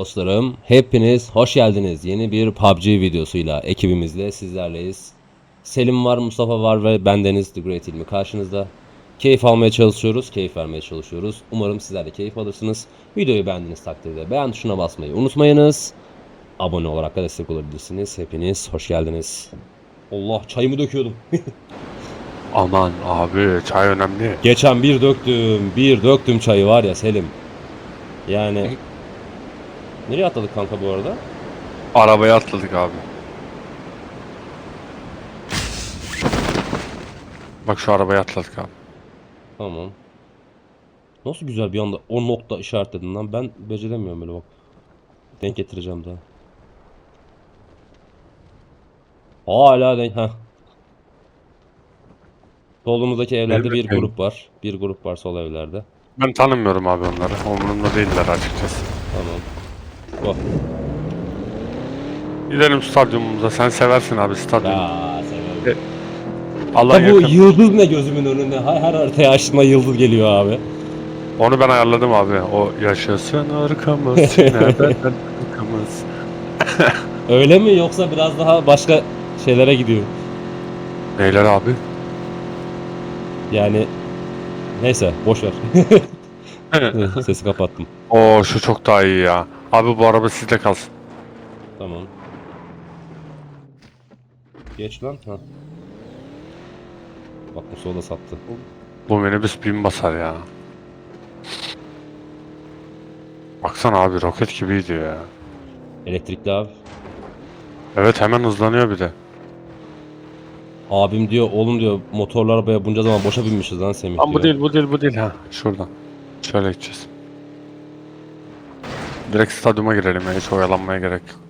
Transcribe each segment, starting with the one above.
Dostlarım hepiniz hoş geldiniz. Yeni bir PUBG videosuyla ekibimizle sizlerleyiz. Selim var, Mustafa var ve bendeniz The Great İlmi karşınızda. Keyif almaya çalışıyoruz, keyif vermeye çalışıyoruz. Umarım sizler de keyif alırsınız. Videoyu beğendiğiniz takdirde beğen tuşuna basmayı unutmayınız. Abone olarak da destek olabilirsiniz. Hepiniz hoş geldiniz. Allah çayımı döküyordum. Aman abi çay önemli. Geçen bir döktüm, bir döktüm çayı var ya Selim. Yani... Nereye atladık kanka bu arada? Arabaya atladık abi. Bak şu arabaya atladık abi. Tamam. Nasıl güzel bir anda o nokta işaretledin lan. Ben beceremiyorum böyle bak. Denk getireceğim daha. Hala denk. Heh. Solumuzdaki evlerde Evet, bir grup var. Bir grup var sol evlerde. Ben tanımıyorum abi onları. Umurumda değiller açıkçası. Tamam. Bak. Gidelim stadyumumuza. Sen seversin abi stadyumu. Ya severim. Allah Ha, bu yakın. yıldız ne gözümün önünde? Her, her haritaya açtığında yıldız geliyor abi. Onu ben ayarladım abi. O yaşasın arkamız. Nereden arkamız. Öyle mi yoksa biraz daha başka şeylere gidiyor? Neyler abi? Yani neyse boş ver. Sesi kapattım. Oo şu çok daha iyi ya. Abi bu araba sizde kalsın. Tamam. Geç lan. Ha. Bak bu soda sattı. Bu minibüs bin basar ya. Baksana abi roket gibiydi ya. Elektrikli abi. Evet hemen hızlanıyor bir de. Abim diyor oğlum diyor motorlu arabaya bunca zaman boşa binmişiz lan Semih Lan diyor. bu değil bu değil bu değil ha. Şuradan. Şöyle gideceğiz. Direkt stadyuma girelim ya hiç oyalanmaya gerek yok.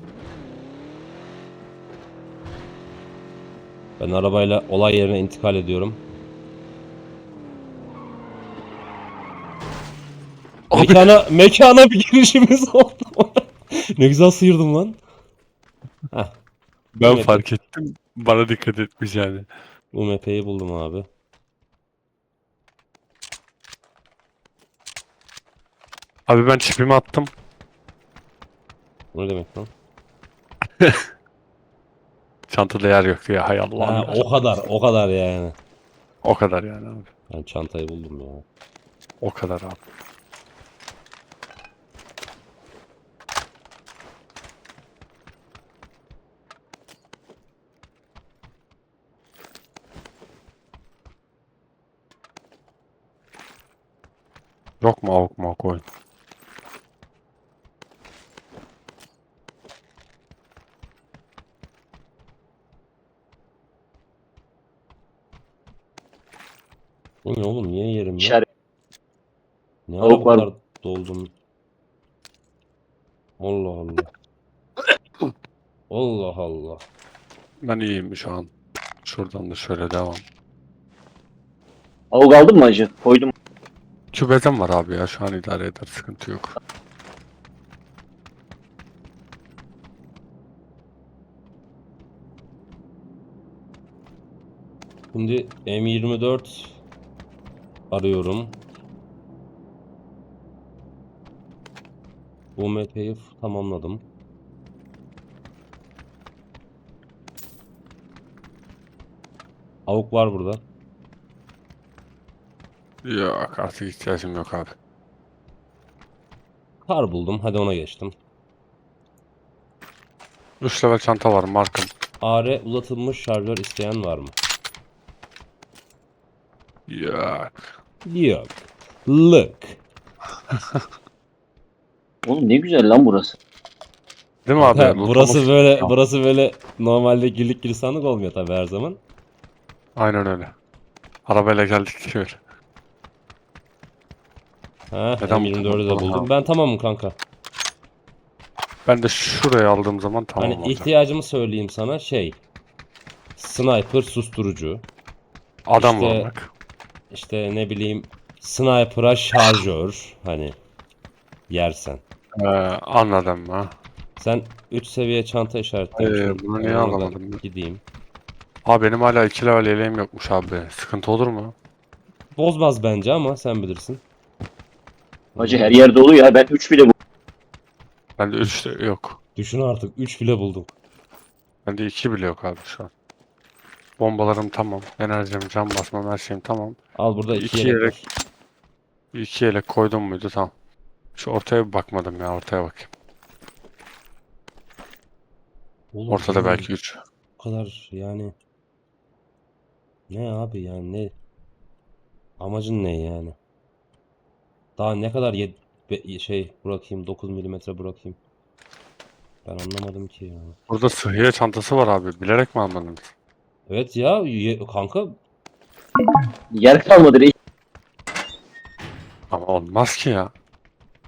Ben arabayla olay yerine intikal ediyorum. Abi- Mekana, mekana bir girişimiz oldu. ne güzel sıyırdım lan. Heh, Ben Evet. fark ettim. Bana dikkat etmiş yani. UMP'yi buldum abi. Abi ben çipimi attım. Ne demek lan? Çantada yer yoktu ya hay Allah. Ha, o kadar, o kadar yani. o kadar yani abi. Ben çantayı buldum ya. O kadar abi. Yok mu avuk mu oyun? Bu ne oğlum niye yerim ya? İşaret. Ne Tavuk ara bu kadar doldum? Allah Allah. Allah Allah. Ben iyiyim şu an. Şuradan da şöyle devam. Avuk aldın mı acı? Koydum. Kübezem var abi ya şu an idare eder sıkıntı yok. Şimdi M24 arıyorum. Bu MP'yi tamamladım. Avuk var burada. Yok artık ihtiyacım yok abi. Kar buldum. Hadi ona geçtim. 3 level çanta var markım. AR uzatılmış şarjör isteyen var mı? Yok. Yok. Look. Oğlum ne güzel lan burası. Değil mi abi? Ha, burası böyle burası böyle normalde güllük gülistanlık olmuyor tabii her zaman. Aynen öyle. Arabayla geldik diyor. Ha, Neden bu M24'ü de kadar buldum. falan? Ben tamamım kanka. Ben de şuraya aldığım zaman tamam hani olacak. ihtiyacımı söyleyeyim sana şey. Sniper susturucu. Adam işte- vurmak. İşte ne bileyim sniper'a şarjör hani yersen. Ee, anladım ha. Sen 3 seviye çanta işaretlemişsin. Ee, bunu niye oradan alamadım ben? Gideyim. Abi benim hala 2 level yeleğim yokmuş abi. Sıkıntı olur mu? Bozmaz bence ama sen bilirsin. Acı her yer dolu ya. Ben 3 bile bu. Bende 3 de yok. Düşün artık 3 bile buldum. Bende 2 bile yok abi şu an. Bombalarım tamam. Enerjim, can basmam her şeyim tamam. Al burada 2 İki yelek yelek. 2 yelek koydum muydu tamam. Şu ortaya bir bakmadım ya ortaya bakayım. Oğlum, Ortada belki 3. Bu kadar yani. Ne abi yani ne? Amacın ne yani? Daha ne kadar yed be- şey bırakayım 9 milimetre bırakayım. Ben anlamadım ki ya. Burada sıhhiye çantası var abi. Bilerek mi almadınız? Evet ya ye- kanka Yer kalmadı reis. Ama olmaz ki ya.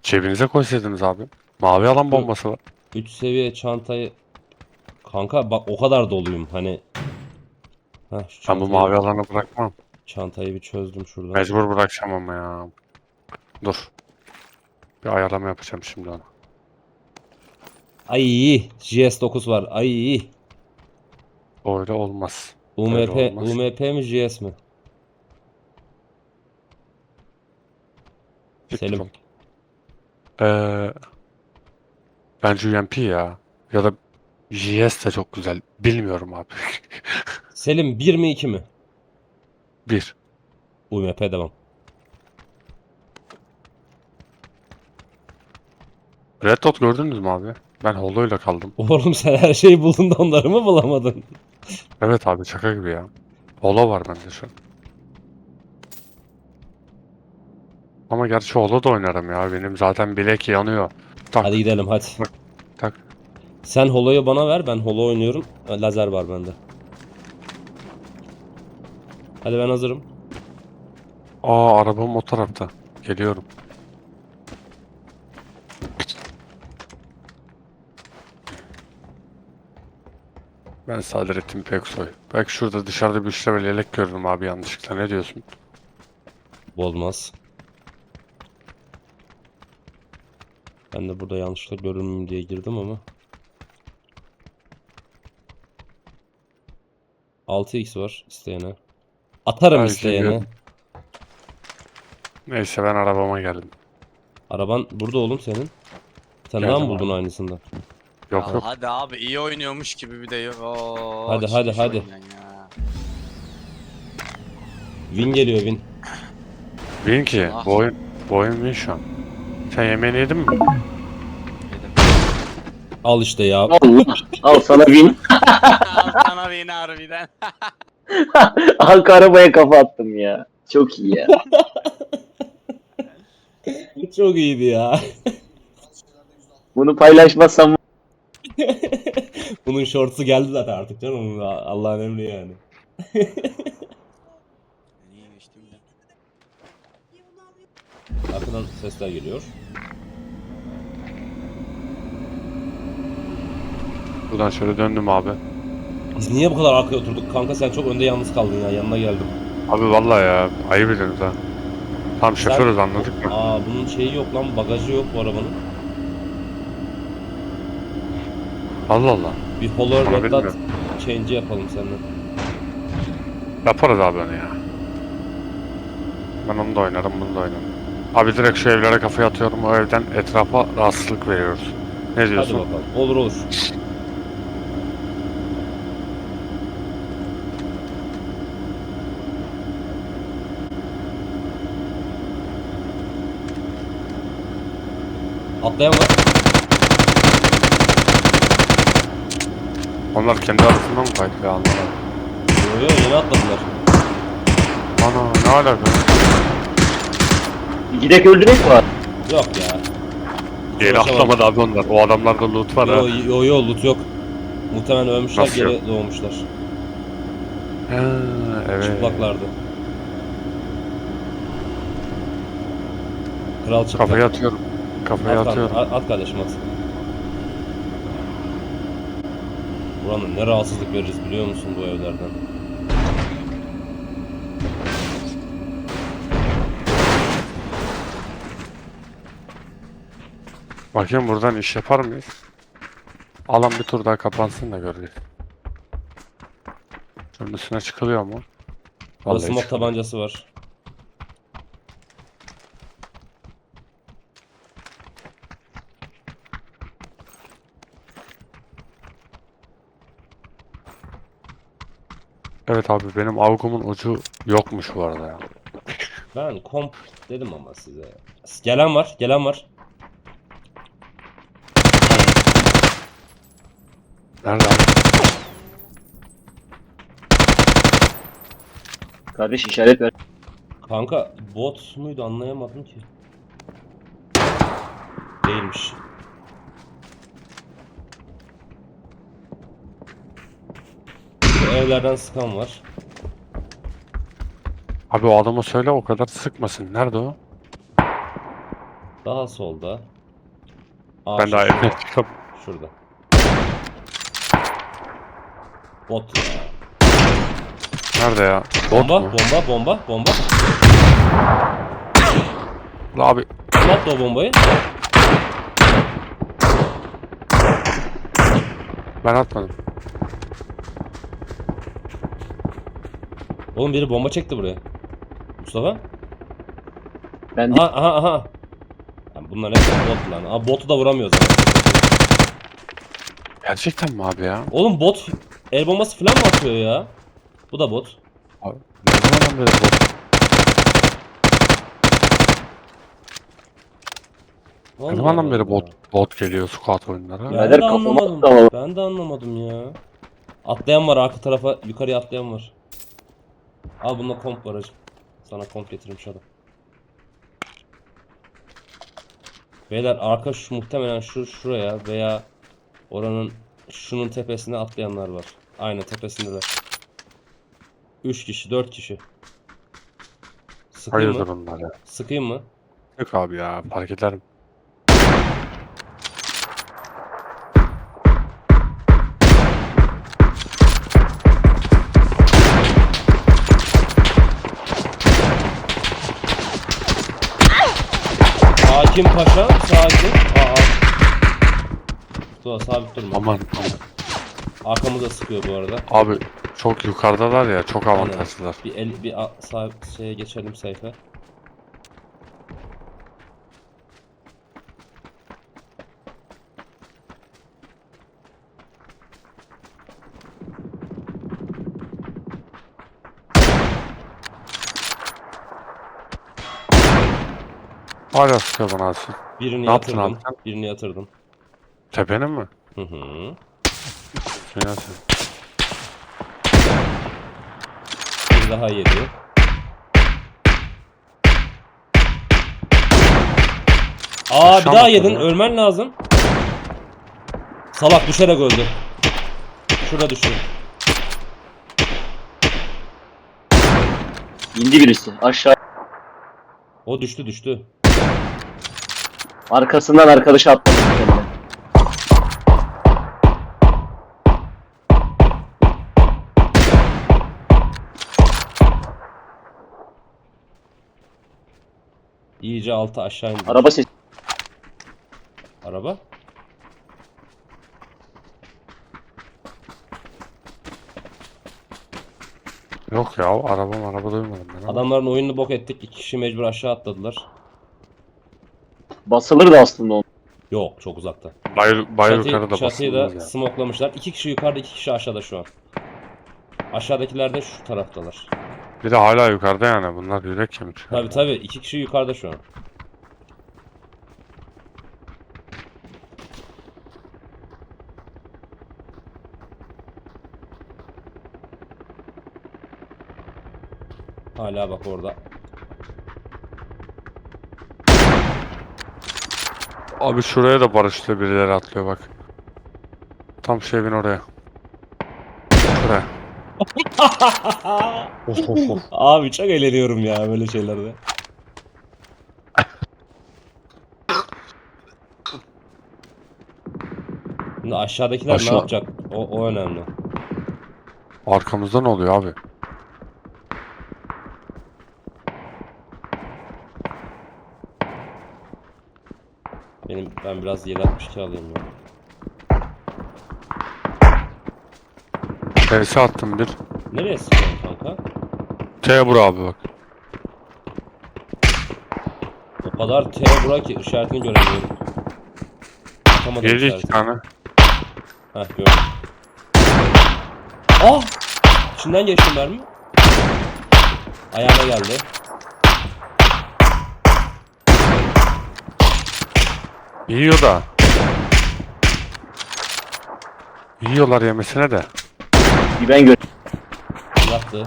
Cebinize koysaydınız abi. Mavi alan bombası var. 3 seviye çantayı kanka bak o kadar doluyum hani. Heh, şu Ben bu çantayı, mavi alanı bırakmam. çantayı bir çözdüm şuradan. Mecbur bırakacağım ama ya. Dur. Bir ayarlama yapacağım şimdi ona. Ay GS9 var. Ay Öyle olmaz. UMP Öyle olmaz. UMP mi GS mi? Selim. ol. Ee, bence UMP ya. Ya da JS de çok güzel. Bilmiyorum abi. Selim 1 mi 2 mi? Bir. UMP devam. Red Dot gördünüz mü abi? Ben Holo'yla kaldım. Oğlum sen her şeyi buldun da onları mı bulamadın? Evet abi şaka gibi ya. Holo var bende şu an. Ama gerçi Holo da oynarım ya. Benim zaten bilek yanıyor. Tak Hadi gidelim hadi. tak. Sen holoyu bana ver ben holo oynuyorum. Lazer var bende. Hadi ben hazırım. Aa arabam o tarafta. Geliyorum. Ben Sadrettin Peksoy. Belki şurada dışarıda bir üç level yelek gördüm abi yanlışlıkla. Ne diyorsun? Bozmaz. Ben de burada yanlışlıkla görünmeyeyim diye girdim ama. 6x var isteyene. Atarım Belki isteyene. gör- Neyse ben arabama geldim. Araban burada oğlum senin. Sen daha mı abi. buldun aynısından? Yok Ya yok. Hadi abi iyi oynuyormuş gibi bir de yok. Oo, Hadi, çıkmış hadi, hadi. oyundan ya. Win geliyor win. Bin ki. Ah. Bu oyun, bu oyun win şu an. Sen yemeğini yedin mi? Al işte ya. Al, al sana bin. Al sana beni harbiden. Arka arabaya kafa attım ya. Çok iyi ya. Çok iyiydi ya. Bunu paylaşmazsam Bunun shorts'u geldi zaten artık canım. Allah'ın emri yani. Arkadan sesler geliyor. Buradan şöyle döndüm abi. Biz niye bu kadar arkaya oturduk? Kanka sen çok önde yalnız kaldın ya. Yanına geldim. Abi vallahi ya. Ayıp ediyorsunuz ha. Tam şoförüz anladık mı? Aa bunun şeyi yok lan. Bagajı yok bu arabanın. Allah Allah. Bir Red Dot bilmiyorum. change'i yapalım seninle. Yaparız abi onu ya. Ben onu da oynarım, bunu da oynarım. Abi direkt şu evlere kafayı atıyorum. O evden etrafa rahatsızlık veriyoruz. Ne Hadi diyorsun? bakalım. Olur olur. Atlayan var. Onlar kendi arasından mı kaydı ya anlamadım. Yo yo yeni atladılar. Ana ne alaka? gidek öldürek mi var? Yok ya. Yeni Uğraşamam. atlamadı abi onlar. O adamlarda loot var ha. Yo yo yo loot yok. Muhtemelen ölmüşler Nasıl geri yok? doğmuşlar. Ha, evet. Çıplaklardı. Kral çıplak. Kafayı atıyorum. Kafayı At, atıyorum. at, at kardeşim at. Buranın ne rahatsızlık veririz biliyor musun bu evlerden? Bakayım buradan iş yapar mıyız? Alan bir tur daha kapansın da göreceğiz. Şunun üstüne çıkılıyor mu? Vallahi çıkılıyor. tabancası var. Evet abi benim avgumun ucu yokmuş bu arada ya. Ben komp dedim ama size. Gelen var, gelen var. Nerede abi? Kardeş işaret ver. Kanka bot muydu anlayamadım ki. Değilmiş. Evlerden sıkan var. Abi o adama söyle o kadar sıkmasın. Nerede o? Daha solda. Aa, Ben daha evine çıkıp. Şurada. Bot ya. Nerede ya? Bot Bomba, mu? bomba, bomba, bomba. La Abi attı o bombayı? ben atmadım. Oğlum biri bomba çekti buraya. Mustafa? Ben de Aha aha aha. Lan bunlar hep bot lan. Aa botu da vuramıyoruz. Gerçekten mi abi ya? Oğlum bot el bombası falan mı atıyor ya? Bu da bot. Abi, ne zamandan beri bot? Ne zamandan beri bot, bot geliyor squat oyunlara? Ben de anlamadım. Ben de anlamadım ya. Atlayan var arka tarafa yukarıya atlayan var. Al bunda komp var hacım. Sana komp getirmiş adam. Beyler arka şu muhtemelen şu şuraya veya oranın şunun tepesine atlayanlar var. Aynı tepesindeler. 3 kişi, 4 kişi. Sıkayım Hayırdır mı? onlar ya? Sıkayım mı? Yok abi ya fark ederim. Hakim Paşa, sakin. Aa. Dur sabit durma. Aman aman. Arkamıza sıkıyor bu arada. Abi çok yukarıdalar ya çok avantajlılar. Bir el bir a- sağ şeye geçelim sayfa. Hala sıkıyor bana Asil. Birini Ne yaptın yatırdım. abi sen? Birini yatırdım. Tepenin mi? Hı hı. Şey nasıl? Bir daha yedi. Aa bir daha yedin. atladın? Ölmen lazım. Salak düşerek öldü. Şurada düştü. indi birisi. Aşağı O düştü düştü. Arkasından arkadaşı atladı. muhtemelen. İyice altı aşağı indi. Araba sesi. Araba. Yok ya araba araba duymadım ben. ama. Adamların oyununu bok ettik. İki kişi mecbur aşağı atladılar. Basılır da aslında o. Yok çok uzakta. Bay, bay Çatı- yukarıda çatıyı da basılmaz ya. smoklamışlar. İki kişi yukarıda iki kişi aşağıda şu an. Aşağıdakiler de şu taraftalar. Bir de hala yukarıda yani bunlar yürek kemik. Tabi tabi iki kişi yukarıda şu an. Hala bak orada. Abi şuraya da barışlı birileri atlıyor bak. Tam şu evin oraya. Şuraya. Abi çok eğleniyorum ya böyle şeylerde. Şimdi aşağıdakiler Aşağı- ne yapacak? O, o önemli. Arkamızda ne oluyor abi? Benim ben biraz 762 alayım ya. Tersi attım bir. Nereye sıkıyorsun kanka? T vur abi bak. O kadar T bura ki işaretini göremiyorum. Atamadım Yedi iki işaretini. tane. Heh gördüm. Ah! İçinden geçtim mermi. Ayağına geldi. Yiyor da. Yiyorlar yemesine de. Bir ben gör. Yattı.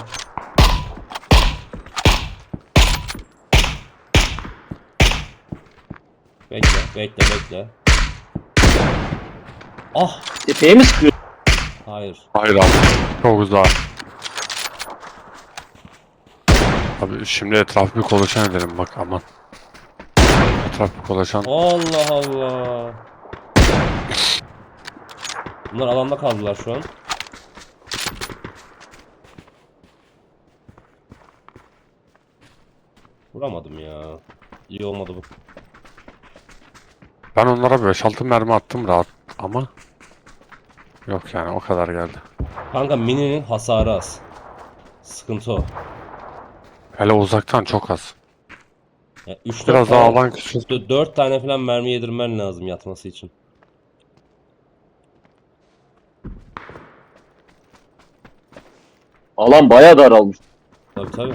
Bekle, bekle, bekle. Ah! Tepeye mi sıkıyor? Hayır. Hayır abi. Çok uzak. Abi şimdi etrafı bir kolaçan edelim bak aman. Etraf bir kolaçan. Allah Allah. Bunlar alanda kaldılar şu an. Vuramadım ya. İyi olmadı bu. Ben onlara 5-6 mermi attım rahat ama yok yani o kadar geldi. Kanka mininin hasarı az. Sıkıntı o. Hele uzaktan çok az. Ya 3 Biraz daha alan küçült. 4 tane falan mermi yedirmen lazım yatması için. Alan bayağı daralmış. Tabii tabii.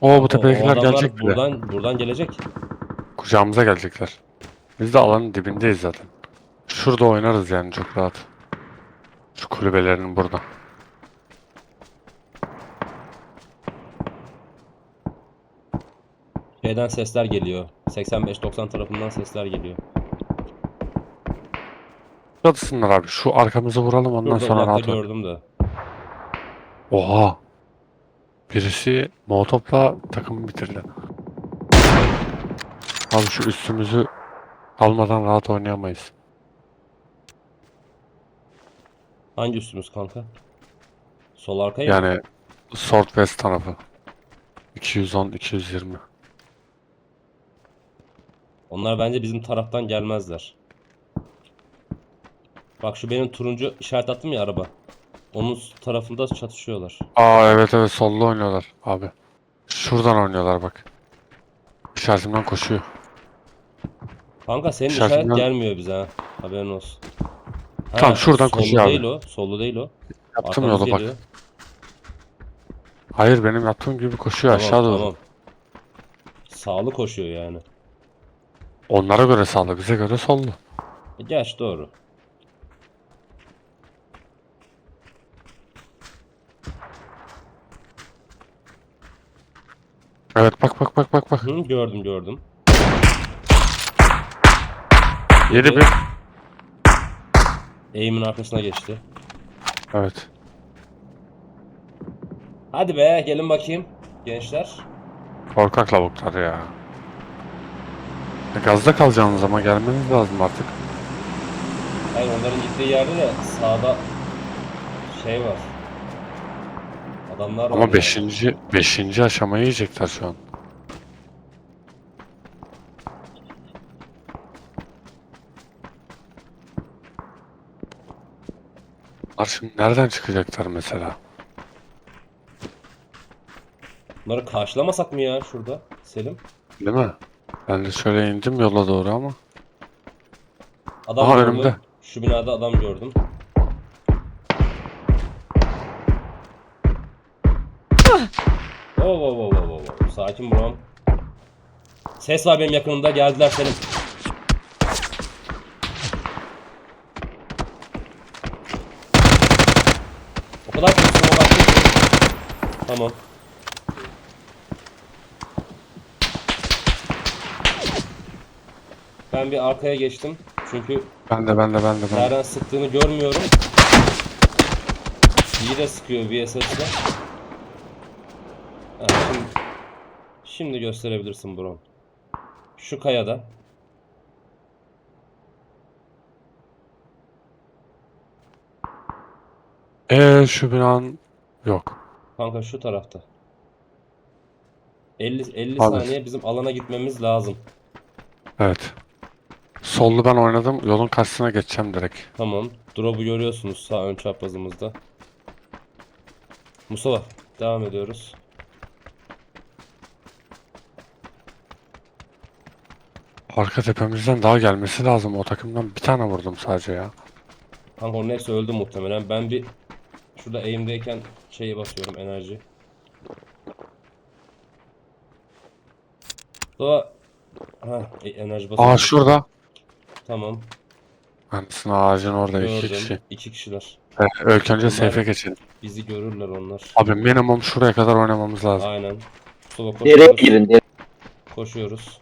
Oo O- bu tepedekiler adamlar gelecek bile. buradan buradan gelecek. Kucağımıza gelecekler. Biz de alanın dibindeyiz zaten. Şurada oynarız yani çok rahat. Şu kulübelerin burada. Şeyden sesler geliyor. 85-90 tarafından sesler geliyor. Çatısınlar abi. Şu arkamızı vuralım ondan Şurada sonra rahat ol. gördüm de. Oha. Birisi molotofla takımı bitirdi. Abi şu üstümüzü almadan rahat oynayamayız. Hangi üstümüz kanka? Sol arkayı mı? Yani Swordwest tarafı. 210 220. Onlar bence bizim taraftan gelmezler. Bak şu benim turuncu işaret attım ya araba. Onun tarafında çatışıyorlar. Aa evet evet solda oynuyorlar abi. Şuradan oynuyorlar bak. İşaretimden koşuyor. Kanka senin İşaret işaret gelmiyor bize ha. Haberin olsun. Ha, Tamam, şuradan sollu koşuyor abi. değil o. Sollu değil o. Yaptım Arkamız yolu bak. Hayır benim yaptığım gibi koşuyor Tamam, aşağı doğru. Tamam. Sağlı koşuyor yani. Onlara göre sağlı bize göre sollu. E, Gerçi doğru. Evet bak bak bak bak bak. Hı, gördüm gördüm. Yedi bir. Eğimin arkasına geçti. Evet. Hadi be gelin bakayım gençler. Korkak lavuklar ya. Gazda kalacağınız ama gelmeniz lazım artık. Hayır onların gittiği yerde de sağda şey var. Adamlar Ama yani. 5. 5. aşamayı yiyecekler şu an. Bunlar şimdi nereden çıkacaklar mesela? Bunları karşılamasak mı ya şurada Selim? Değil mi? Ben de şöyle indim yola doğru ama. Adam Aha, gördüm. önümde. Şu binada adam gördüm. Oo, oo, oo, oo, oo. Sakin bro. Ses var benim yakınımda. Geldiler Selim. O kadar kötüsün. Tamam. Ben bir arkaya geçtim. Çünkü Ben de ben de ben de ben de. Nereden sıktığını görmüyorum. İyi de sıkıyor VSS'le. Ha, şimdi, şimdi gösterebilirsin bro. Şu kayada. Eee şu binanın yok. Kanka şu tarafta. 50 50 Abi. saniye bizim alana gitmemiz lazım. Evet. Sollu ben oynadım. Yolun karşısına geçeceğim direkt. Tamam. Drop'u görüyorsunuz sağ ön çaprazımızda. Mustafa devam ediyoruz. Arka tepemizden daha gelmesi lazım. O takımdan bir tane vurdum sadece ya. Kanka onun hepsi öldü muhtemelen. Ben bir Şurada aim'deyken şeyi basıyorum enerji. Ha e- enerji basıyorum. Aa şurada. Tamam. Anasını ağacın orada iki Gördüm. kişi. İki kişiler. Evet, ilk önce Bunlar- safe'e geçelim. Bizi görürler onlar. Abi minimum şuraya kadar oynamamız lazım. Aynen. Sola Nereye koşuyoruz. girin? Koşuyoruz.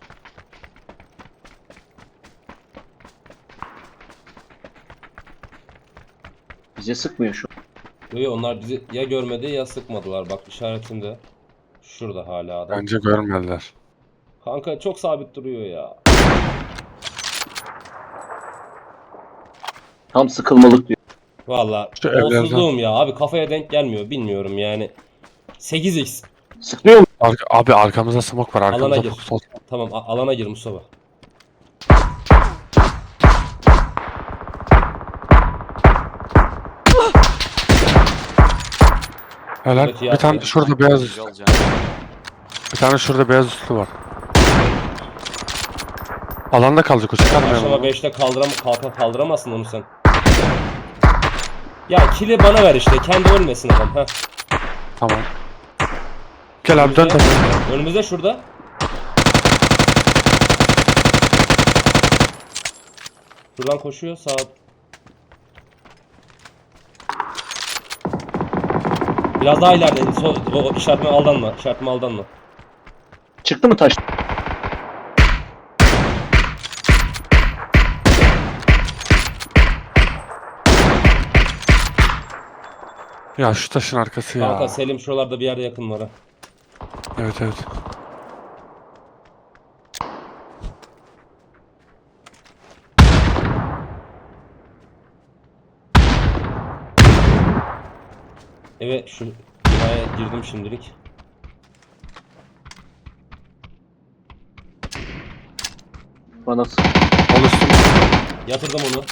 Bize sıkmıyor şu. an. Yo, yo, onlar bizi ya görmedi ya sıkmadılar. Bak işaretinde. Şurada hala adam. Bence görmediler. Kanka çok sabit duruyor ya. Tam sıkılmalık diyor. Valla Şu evlerden- ya. Abi kafaya denk gelmiyor. Bilmiyorum yani. 8x. Sıkmıyor mu? Arka- abi arkamızda smoke var. Alana Arkamızda gir. sol. Tamam a- alana gir Mustafa. Helal. Bir tane yerde- şurada beyaz Güzel üstü. Bir tane şurada beyaz üstü var. Alanda kalacak o çıkarmayalım. Akşama onu. 5'te kaldıram kalka kaldıramazsın onu sen. Ya kili bana ver işte. Kendi ölmesin adam. Heh. Tamam. Gel abi dön Önümüzde, önümüzde şurada. Şuradan koşuyor sağ. Biraz daha ileride. Sol, o, o işaretime aldanma. İşaretime aldanma. Çıktı mı taş? Ya şu taşın arkası ya. Kanka Selim şuralarda bir yerde yakın var ha. Evet evet. Evet şu binaya girdim şimdilik. Bana sık. Ol üstüne. Yatırdım onu.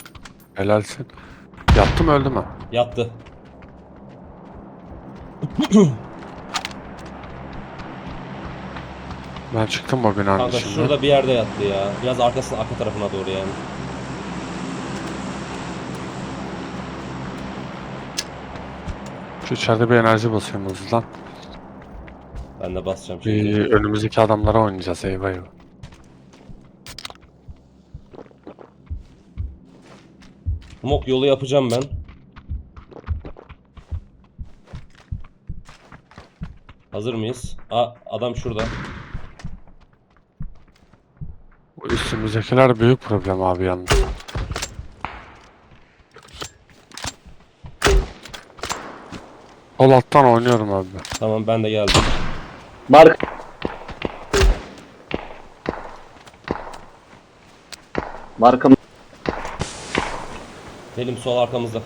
Helalsin. Yattı mı öldü mü? Yattı. Ben çıktım o binanın Kanka içinde. şurada bir yerde yattı ya. Biraz arkasına arka tarafına doğru yani. Şu içeride bir enerji basıyorum hızlıdan. Ben de basacağım Bir şimdi. önümüzdeki adamlara oynayacağız eyvah eyvah. Mok yolu yapacağım ben. Hazır mıyız? Aa adam şurada. Bu üstümüzdekiler büyük problem abi yalnız. Sol alttan oynuyorum abi. Tamam ben de geldim. Mark. Markam. Selim sol arkamızda.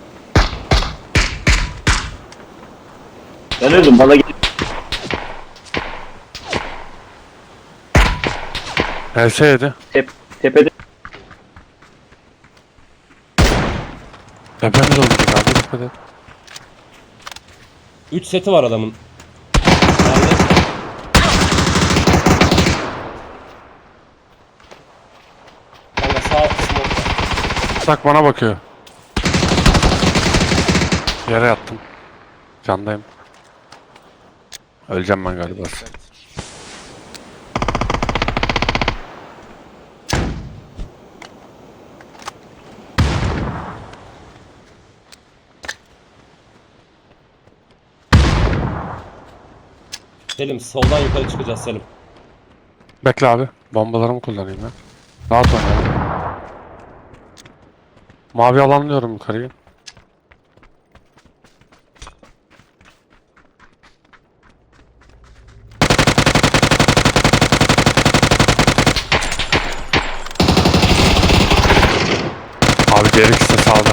Ben öldüm bana gel. HS yedi. Tep, tepede. Tepemiz olacak abi et. 3 seti var adamın. Nerede? Kanka sağ smoke'ta. Bak bana bakıyor. Yere yattım. Candayım. Öleceğim ben galiba. Selim soldan yukarı çıkacağız Selim. Bekle abi. Bombalarımı kullanayım ben. Rahat oynayalım. Mavi alanlıyorum yukarıyı. Abi diğer ikisi de sağda.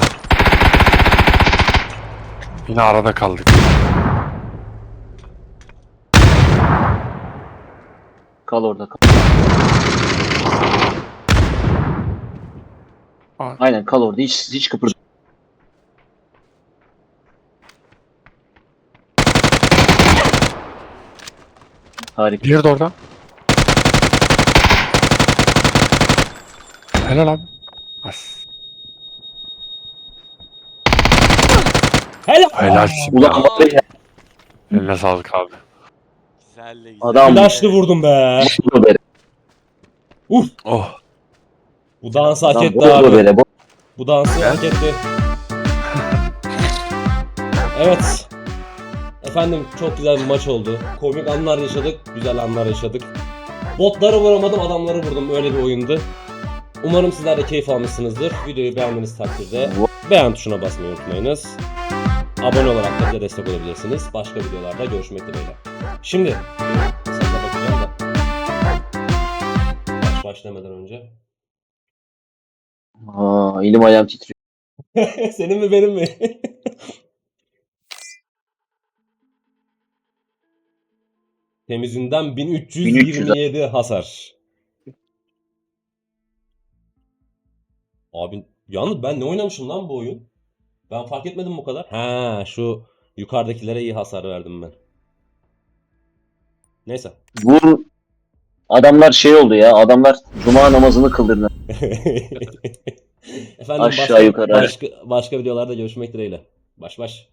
Yine arada kaldık. Kal orada kal. Aa. Aynen kal orada hiç hiç kıpır. Harika. Diğeri de orada. Helal abi. As. Helal. Helal. Ulan Eline sağlık abi. Güzel. Adam- Flaşlı vurdum be. bu bere. Oh. Bu dansı hak etti abi. bere. bu- Bu dansı hak etti. Evet. Efendim çok güzel bir maç oldu. Komik anlar yaşadık, güzel anlar yaşadık. Botları vuramadım, adamları vurdum. Öyle bir oyundu. Umarım sizler de keyif almışsınızdır. Videoyu beğendiğiniz takdirde beğen tuşuna basmayı unutmayınız. Abone olarak da bize destek olabilirsiniz. Başka videolarda görüşmek dileğiyle. Şimdi sana bakacağım da. Maç başlamadan önce. Aa, elim ayağım titriyor. Senin mi benim mi? Temizinden 1327 hasar. Abi yalnız ben ne oynamışım lan bu oyun? Ben fark etmedim bu kadar. Ha şu yukarıdakilere iyi hasar verdim ben. Neyse. Vur. Adamlar şey oldu ya. Adamlar cuma namazını kıldırdı. Efendim Aşağı başka, yukarı. başka, başka videolarda görüşmek dileğiyle. Baş baş.